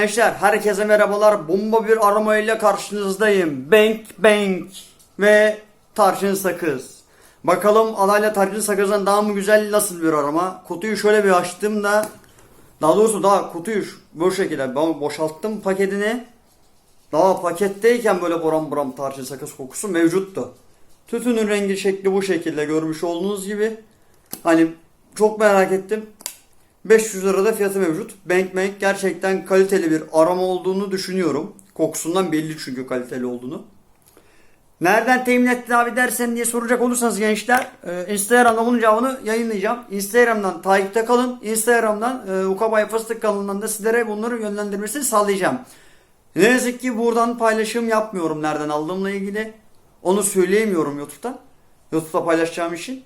gençler, herkese merhabalar. Bomba bir aroma ile karşınızdayım. Bank Bank ve tarçın sakız. Bakalım adayla tarçın sakızdan daha mı güzel nasıl bir aroma? Kutuyu şöyle bir açtım da daha doğrusu daha kutuyu bu şekilde ben boşalttım paketini. Daha paketteyken böyle buram buram tarçın sakız kokusu mevcuttu. Tütünün rengi şekli bu şekilde görmüş olduğunuz gibi. Hani çok merak ettim. 500 lirada fiyatı mevcut. Bank Bank gerçekten kaliteli bir arama olduğunu düşünüyorum. Kokusundan belli çünkü kaliteli olduğunu. Nereden temin ettin abi dersen diye soracak olursanız gençler e, Instagram'da bunun cevabını yayınlayacağım. Instagram'dan takipte kalın. Instagram'dan e, Ukabay Fıstık kanalından da sizlere bunları yönlendirmesini sağlayacağım. Ne yazık ki buradan paylaşım yapmıyorum nereden aldığımla ilgili. Onu söyleyemiyorum YouTube'dan. YouTube'da paylaşacağım için.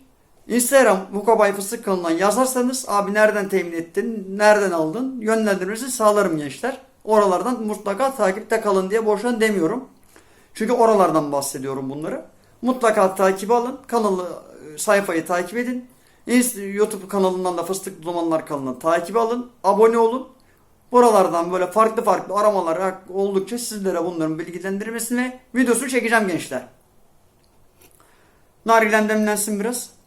Instagram Mukabay Fıstık kanalından yazarsanız abi nereden temin ettin, nereden aldın yönlendirmesi sağlarım gençler. Oralardan mutlaka takipte kalın diye boşan demiyorum. Çünkü oralardan bahsediyorum bunları. Mutlaka takip alın. Kanalı, e, sayfayı takip edin. YouTube kanalından da Fıstık Dumanlar kanalına takip alın. Abone olun. Buralardan böyle farklı farklı aramalar oldukça sizlere bunların bilgilendirmesini videosunu çekeceğim gençler. Nargilen demlensin biraz.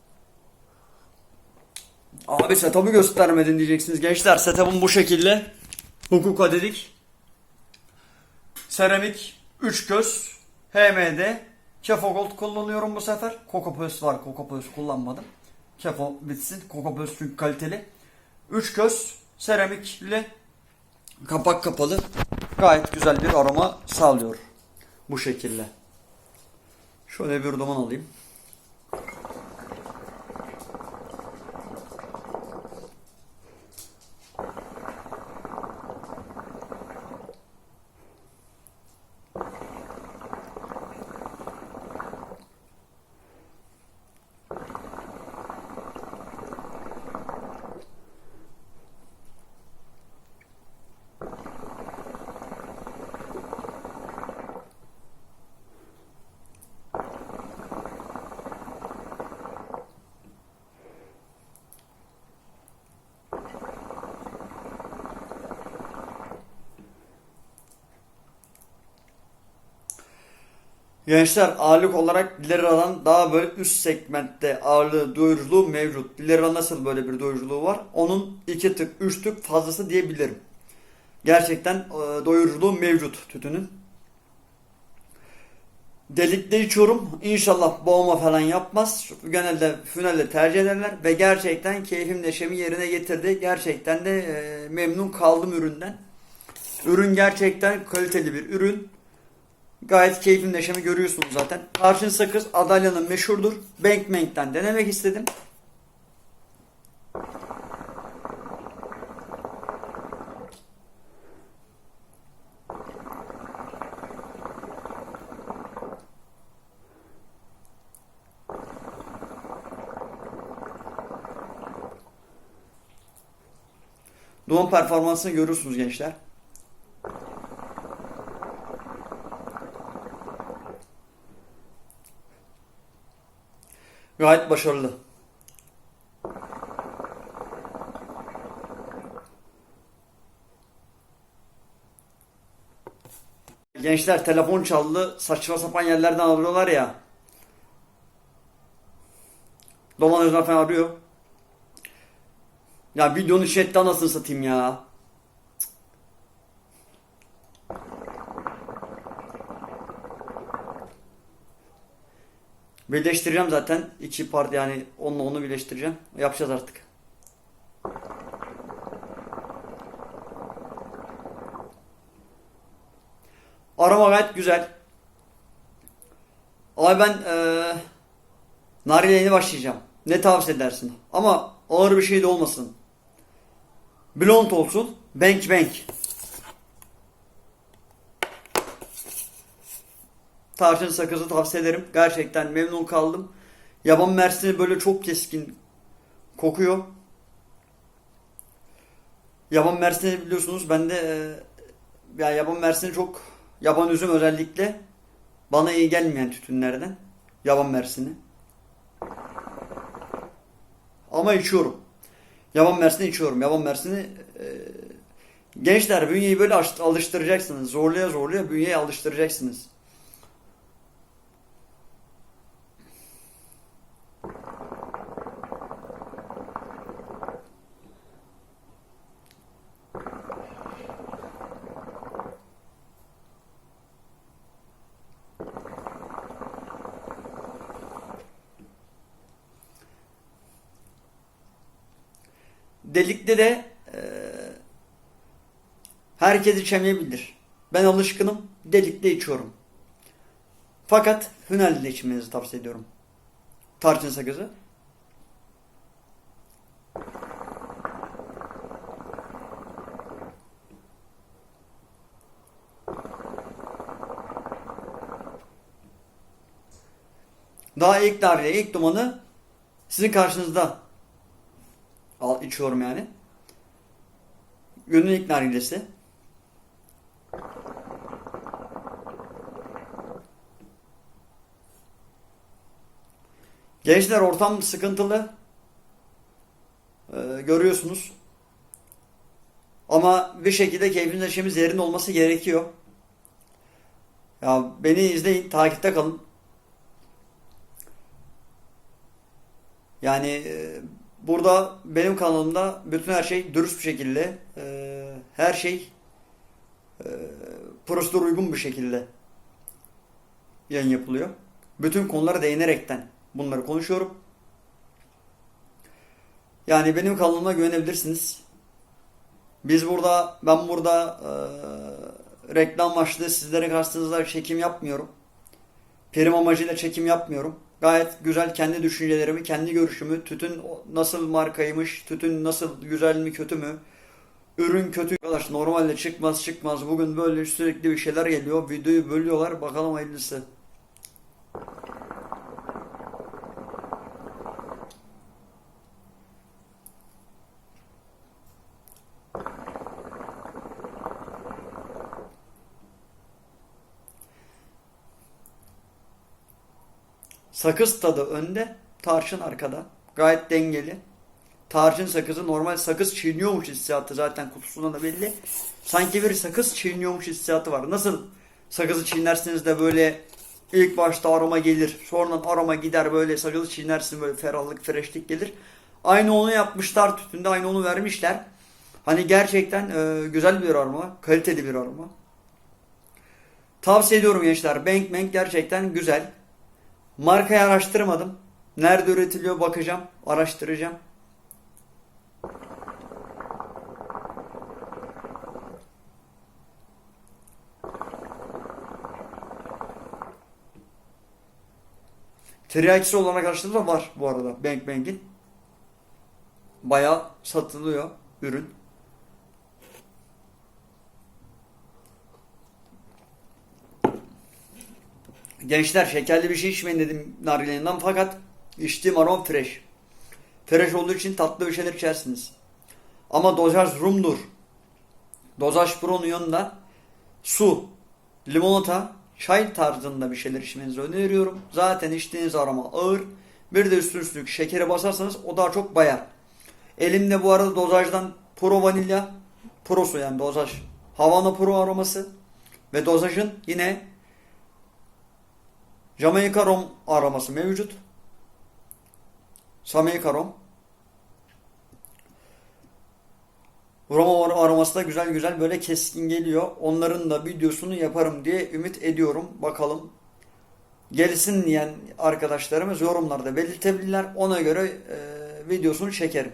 Abi setup'ı göstermedin diyeceksiniz gençler. Setup'ım bu şekilde. Hukuka dedik. Seramik 3 göz HMD Kefo Gold kullanıyorum bu sefer. Kokopöz var. Kokopöz kullanmadım. Kefo bitsin. Kokopöz çünkü kaliteli. 3 göz seramikli kapak kapalı. Gayet güzel bir aroma sağlıyor. Bu şekilde. Şöyle bir duman alayım. Gençler ağırlık olarak Dilera'dan daha böyle üst segmentte ağırlığı doyuruculuğu mevcut. Dilera nasıl böyle bir doyuruculuğu var? Onun iki tık, üç tık fazlası diyebilirim. Gerçekten e, doyuruculuğu mevcut tütünün. Delikte içiyorum. İnşallah boğma falan yapmaz. Genelde fünelle tercih ederler ve gerçekten keyfim neşemi yerine getirdi. Gerçekten de e, memnun kaldım üründen. Ürün gerçekten kaliteli bir ürün. Gayet keyfim neşemi görüyorsunuz zaten. Tarçın sakız Adalya'nın meşhurdur. Bank Bank'ten denemek istedim. Duman performansını görüyorsunuz gençler. Gayet başarılı. Gençler telefon çaldı. Saçma sapan yerlerden arıyorlar ya. Dolandırıcılar falan arıyor. Ya videonun chatte anasını satayım ya. Birleştireceğim zaten. iki part yani onunla onu birleştireceğim. Yapacağız artık. Arama gayet güzel. Abi ben eee nargile yeni başlayacağım. Ne tavsiye edersin? Ama ağır bir şey de olmasın. Blond olsun. Bank bank. Tarçın sakızı tavsiye ederim. Gerçekten memnun kaldım. Yaban mersini böyle çok keskin kokuyor. Yaban mersini biliyorsunuz ben de e, ya yaban mersini çok yaban üzüm özellikle bana iyi gelmeyen tütünlerden. Yaban mersini. Ama içiyorum. Yaban mersini içiyorum. Yaban mersini e, Gençler bünyeyi böyle alıştıracaksınız. Zorluya zorluya bünyeyi alıştıracaksınız. Delikte de eee, herkes içemeyebilir. Ben alışkınım, delikte içiyorum. Fakat hünelli içmenizi tavsiye ediyorum. Tarçın sakızı. Daha ilk darbe, ilk dumanı sizin karşınızda al içiyorum yani. Gönül ilk nargilesi. Gençler ortam sıkıntılı. Ee, görüyorsunuz. Ama bir şekilde keyfin neşemiz yerinde olması gerekiyor. Ya beni izleyin, takipte kalın. Yani e, burada benim kanalımda bütün her şey dürüst bir şekilde, e, her şey e, prosedür uygun bir şekilde yayın yapılıyor. Bütün konulara değinerekten bunları konuşuyorum. Yani benim kanalıma güvenebilirsiniz. Biz burada, ben burada e, reklam amaçlı sizlere karşınızda çekim yapmıyorum. Prim amacıyla çekim yapmıyorum. Gayet güzel kendi düşüncelerimi, kendi görüşümü, tütün nasıl markaymış, tütün nasıl güzel mi kötü mü, ürün kötü. Arkadaş normalde çıkmaz çıkmaz. Bugün böyle sürekli bir şeyler geliyor videoyu bölüyorlar. Bakalım hayırlısı. Sakız tadı önde, tarçın arkada. Gayet dengeli. Tarçın sakızı normal sakız çiğniyormuş hissiyatı zaten kutusundan da belli. Sanki bir sakız çiğniyormuş hissiyatı var. Nasıl sakızı çiğnersiniz de böyle ilk başta aroma gelir. Sonradan aroma gider böyle sakızı çiğnersin böyle ferahlık, freşlik gelir. Aynı onu yapmışlar tütünde aynı onu vermişler. Hani gerçekten e, güzel bir aroma, kaliteli bir aroma. Tavsiye ediyorum gençler. Bank Bank gerçekten güzel. Markayı araştırmadım. Nerede üretiliyor bakacağım, araştıracağım. Tiryakisi olarak araştırdım da var bu arada Bank Bank'in. Bayağı satılıyor ürün. Gençler şekerli bir şey içmeyin dedim nargileninden fakat içtiğim arom fresh. Fresh olduğu için tatlı bir şeyler içersiniz. Ama dozaj rumdur. Dozaj pronun yanında su, limonata, çay tarzında bir şeyler içmenizi öneriyorum. Zaten içtiğiniz aroma ağır. Bir de üstüne üstlük şekeri basarsanız o daha çok bayar. Elimde bu arada dozajdan pro vanilya, prosu yani dozaj. Havana pro aroması ve dozajın yine Jamaika rom aroması mevcut. Jamaika rom. Rom aroması da güzel güzel böyle keskin geliyor. Onların da videosunu yaparım diye ümit ediyorum. Bakalım. Gelsin diyen arkadaşlarımız yorumlarda belirtebilirler. Ona göre e, videosunu çekerim.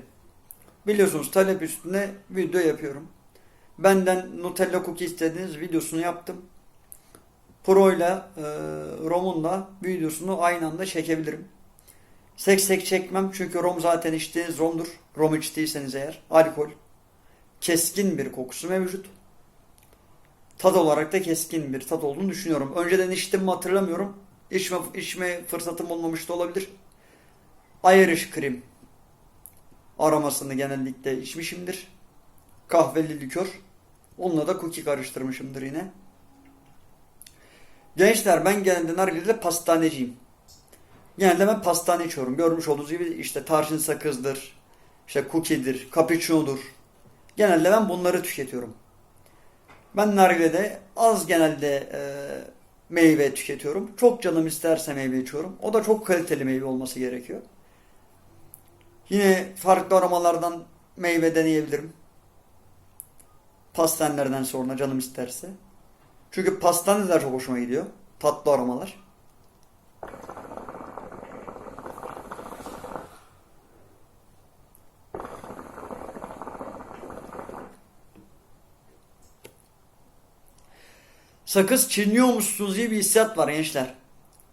Biliyorsunuz talep üstüne video yapıyorum. Benden Nutella cookie istediğiniz videosunu yaptım. Pro ile e, ROM'un da videosunu aynı anda çekebilirim. Sek sek çekmem çünkü ROM zaten içtiğiniz ROM'dur. ROM içtiyseniz eğer. Alkol. Keskin bir kokusu mevcut. Tad olarak da keskin bir tat olduğunu düşünüyorum. Önceden içtim mi hatırlamıyorum. İçme, içme fırsatım olmamış da olabilir. Irish Cream aromasını genellikle içmişimdir. Kahveli likör. Onunla da cookie karıştırmışımdır yine. Gençler ben genelde nargilede pastaneciyim. Genelde ben pastane içiyorum. Görmüş olduğunuz gibi işte tarçın sakızdır, işte cookie'dir, cappuccino'dur. Genelde ben bunları tüketiyorum. Ben nargilede az genelde e, meyve tüketiyorum. Çok canım isterse meyve içiyorum. O da çok kaliteli meyve olması gerekiyor. Yine farklı aromalardan meyve deneyebilirim. Pastenlerden sonra canım isterse. Çünkü pastaneler çok hoşuma gidiyor. Tatlı aromalar. Sakız çiğniyormuşsunuz gibi bir hissiyat var gençler.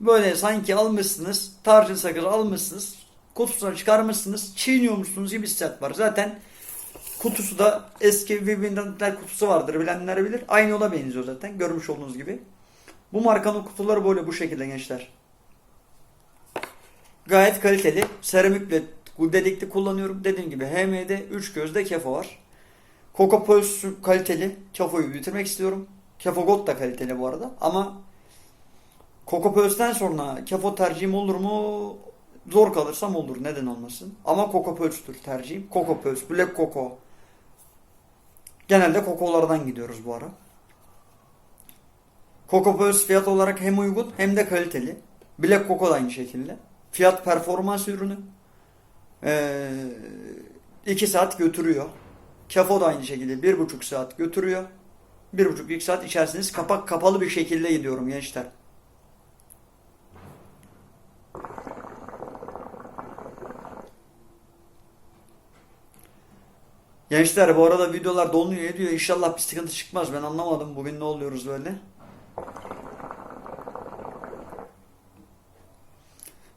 Böyle sanki almışsınız, tarçın sakız almışsınız, kutusunu çıkarmışsınız, çiğniyormuşsunuz gibi hissiyat var. Zaten kutusu da eski Vivindental kutusu vardır bilenler bilir. Aynı ona benziyor zaten görmüş olduğunuz gibi. Bu markanın kutuları böyle bu şekilde gençler. Gayet kaliteli. Seramikle dedekti kullanıyorum. Dediğim gibi HM'de 3 gözde kefo var. Coco Pulse kaliteli. Kefo'yu bitirmek istiyorum. Kefo Gold da kaliteli bu arada. Ama Coco Pulse'den sonra Kefo tercihim olur mu? Zor kalırsam olur. Neden olmasın? Ama Coco Pulse'dur tercihim. Coco Pulse, Black Coco. Genelde kokolardan gidiyoruz bu ara. Coco Pulse fiyat olarak hem uygun hem de kaliteli. Black Coco da aynı şekilde. Fiyat performans ürünü. 2 saat götürüyor. Kefo da aynı şekilde 1,5 saat götürüyor. 1,5-2 saat içerisiniz kapak kapalı bir şekilde gidiyorum gençler. Gençler bu arada videolar donuyor ediyor. İnşallah bir sıkıntı çıkmaz. Ben anlamadım bugün ne oluyoruz böyle.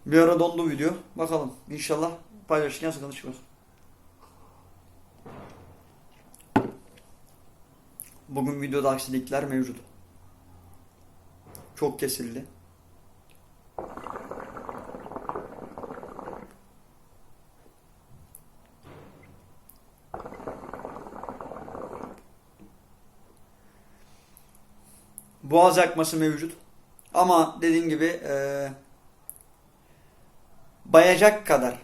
Bir ara dondu video. Bakalım. İnşallah paylaşırken sıkıntı çıkmaz. Bugün videoda aksilikler mevcut. Çok kesildi. Boğaz yakması mevcut. Ama dediğim gibi eee bayacak kadar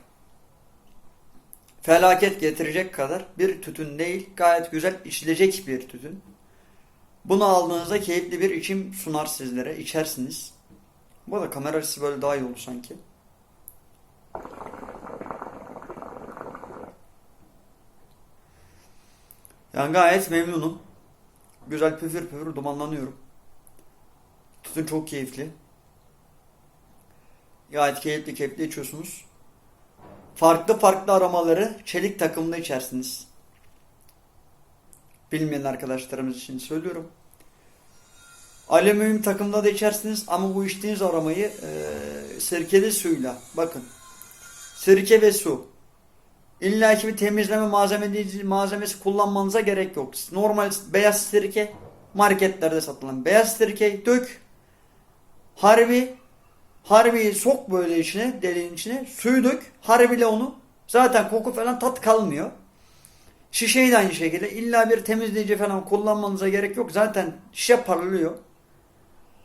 felaket getirecek kadar bir tütün değil. Gayet güzel içilecek bir tütün. Bunu aldığınızda keyifli bir içim sunar sizlere. içersiniz. Bu arada kamera açısı böyle daha iyi oldu sanki. Yani gayet memnunum. Güzel püfür püfür dumanlanıyorum. Tütün çok keyifli. Gayet keyifli keyifli içiyorsunuz. Farklı farklı aromaları çelik takımda içersiniz. Bilmeyen arkadaşlarımız için söylüyorum. Alüminyum takımda da içersiniz ama bu içtiğiniz aromayı e, sirkeli suyla bakın. Sirke ve su. İlla ki bir temizleme malzemesi, malzemesi kullanmanıza gerek yok. Normal beyaz sirke marketlerde satılan beyaz sirke dök. Harbi Harbiyi sok böyle içine, deliğin içine. Suyu dök. Harbiyle onu. Zaten koku falan tat kalmıyor. Şişeyi de aynı şekilde. illa bir temizleyici falan kullanmanıza gerek yok. Zaten şişe parlıyor.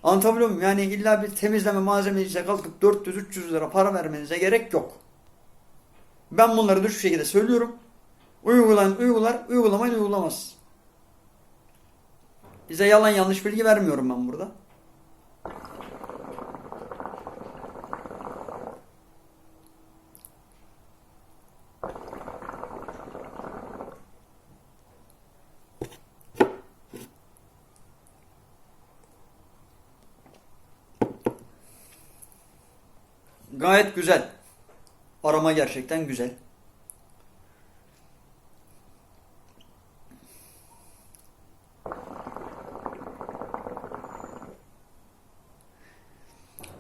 Anlatabiliyor muyum? Yani illa bir temizleme malzemesiyle kalkıp 400-300 lira para vermenize gerek yok. Ben bunları düz şekilde söylüyorum. Uygulan uygular, uygulamayın uygulamaz. Bize yalan yanlış bilgi vermiyorum ben burada. Gayet güzel. Aroma gerçekten güzel.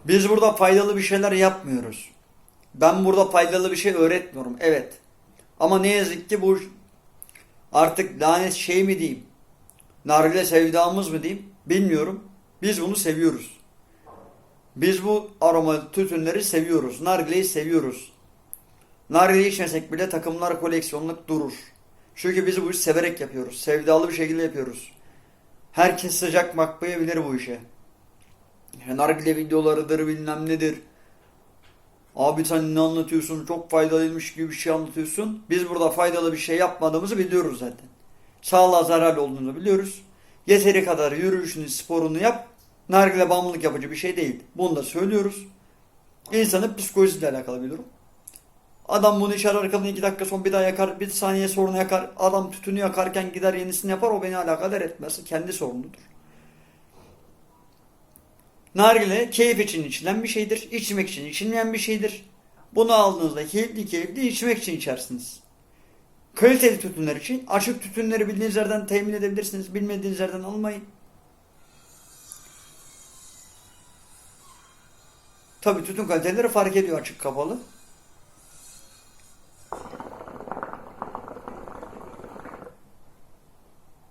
Biz burada faydalı bir şeyler yapmıyoruz. Ben burada faydalı bir şey öğretmiyorum. Evet. Ama ne yazık ki bu artık lanet şey mi diyeyim? Nargile sevdamız mı diyeyim? Bilmiyorum. Biz bunu seviyoruz. Biz bu aroma tütünleri seviyoruz. Nargileyi seviyoruz. Nargile içmesek bile takımlar koleksiyonluk durur. Çünkü biz bu işi severek yapıyoruz. Sevdalı bir şekilde yapıyoruz. Herkes sıcak bakmayabilir bu işe. Nargile videolarıdır bilmem nedir. Abi sen ne anlatıyorsun? Çok faydalıymış gibi bir şey anlatıyorsun. Biz burada faydalı bir şey yapmadığımızı biliyoruz zaten. Sağlığa zararlı olduğunu biliyoruz. Yeteri kadar yürüyüşünü, sporunu yap. Nargile bağımlılık yapıcı bir şey değil. Bunu da söylüyoruz. İnsanın psikolojisiyle alakalı bir durum. Adam bunu içer arkadan iki dakika sonra bir daha yakar, bir saniye sonra yakar. Adam tütünü yakarken gider yenisini yapar. O beni alakadar etmez. Kendi sorunudur. Nargile keyif için içilen bir şeydir. İçmek için içilmeyen bir şeydir. Bunu aldığınızda keyifli keyifli içmek için içersiniz. Kaliteli tütünler için açık tütünleri bildiğiniz yerden temin edebilirsiniz. Bilmediğiniz yerden almayın. Tabii tütün kaliteleri fark ediyor açık kapalı.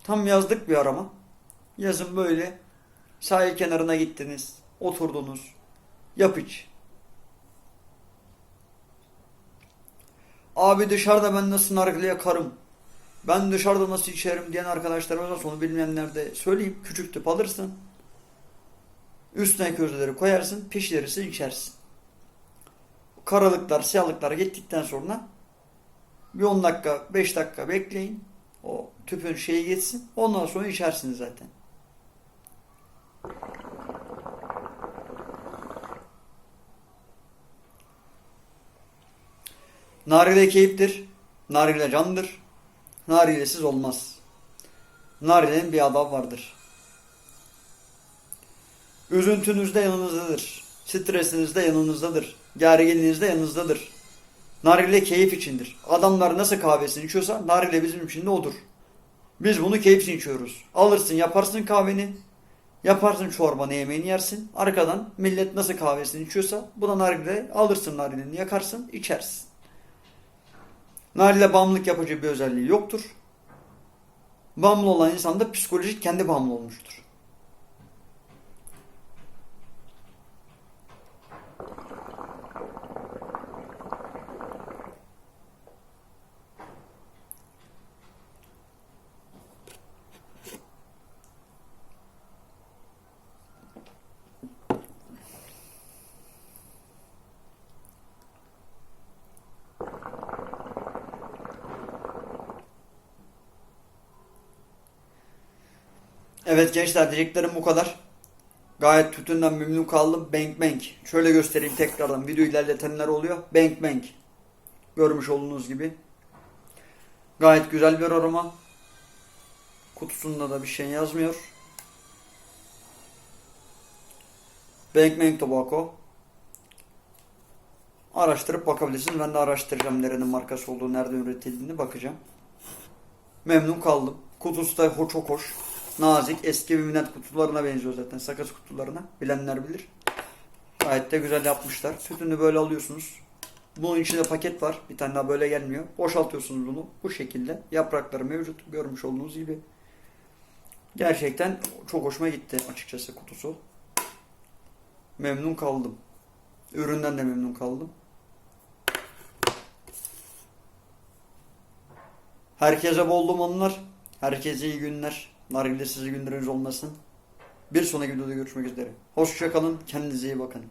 Tam yazlık bir arama. Yazın böyle sahil kenarına gittiniz, oturdunuz. Yap iç. Abi dışarıda ben nasıl nargile yakarım? Ben dışarıda nasıl içerim diyen arkadaşlarıma da sonu bilmeyenler de söyleyeyim. Küçük tüp alırsın. Üstüne közleri koyarsın, pişirirsin, içersin. Karalıklar, siyahlıklar gittikten sonra bir 10 dakika, 5 dakika bekleyin. O tüpün şeyi geçsin. Ondan sonra içersiniz zaten. Nargile keyiftir. Nargile candır. Nargilesiz olmaz. Nargilenin bir adabı vardır. Üzüntünüzde yanınızdadır. Stresinizde yanınızdadır. Gerginliğinizde yanınızdadır. Nargile keyif içindir. Adamlar nasıl kahvesini içiyorsa nargile bizim için de odur. Biz bunu keyif için içiyoruz. Alırsın yaparsın kahveni. Yaparsın çorbanı yemeğini yersin. Arkadan millet nasıl kahvesini içiyorsa buna nargile alırsın nargileni yakarsın içersin. Nargile bağımlılık yapıcı bir özelliği yoktur. Bağımlı olan insan da psikolojik kendi bağımlı olmuştur. Evet gençler diyeceklerim bu kadar. Gayet tütünden memnun kaldım. Bank Bank. Şöyle göstereyim tekrardan. Video ilerletenler oluyor. Bank Bank. Görmüş olduğunuz gibi. Gayet güzel bir aroma. Kutusunda da bir şey yazmıyor. Bank Bank Tobacco. Araştırıp bakabilirsiniz. Ben de araştıracağım nerenin markası olduğu, nerede üretildiğini bakacağım. Memnun kaldım. Kutusu da çok hoş. Nazik, eski minnet kutularına benziyor zaten. Sakız kutularına. Bilenler bilir. Gayet de güzel yapmışlar. Tütünü böyle alıyorsunuz. Bunun içinde paket var. Bir tane daha böyle gelmiyor. Boşaltıyorsunuz bunu. Bu şekilde. Yaprakları mevcut. Görmüş olduğunuz gibi. Gerçekten çok hoşuma gitti açıkçası kutusu. Memnun kaldım. Üründen de memnun kaldım. Herkese bol dumanlar. Herkese iyi günler. Nargilesiz günleriniz olmasın. Bir sonraki videoda görüşmek üzere. Hoşça kalın. Kendinize iyi bakın.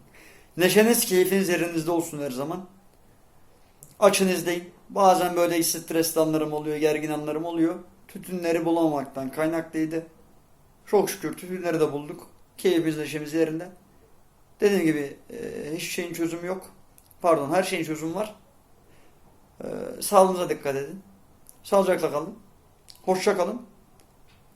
Neşeniz, keyfiniz yerinizde olsun her zaman. Açın izleyin. Bazen böyle stresli anlarım oluyor, gergin anlarım oluyor. Tütünleri bulamamaktan kaynaklıydı. Çok şükür tütünleri de bulduk. Keyfimiz neşemiz yerinde. Dediğim gibi e, hiçbir şeyin çözümü yok. Pardon her şeyin çözümü var. E, sağlığınıza dikkat edin. Sağlıcakla kalın. Hoşça kalın.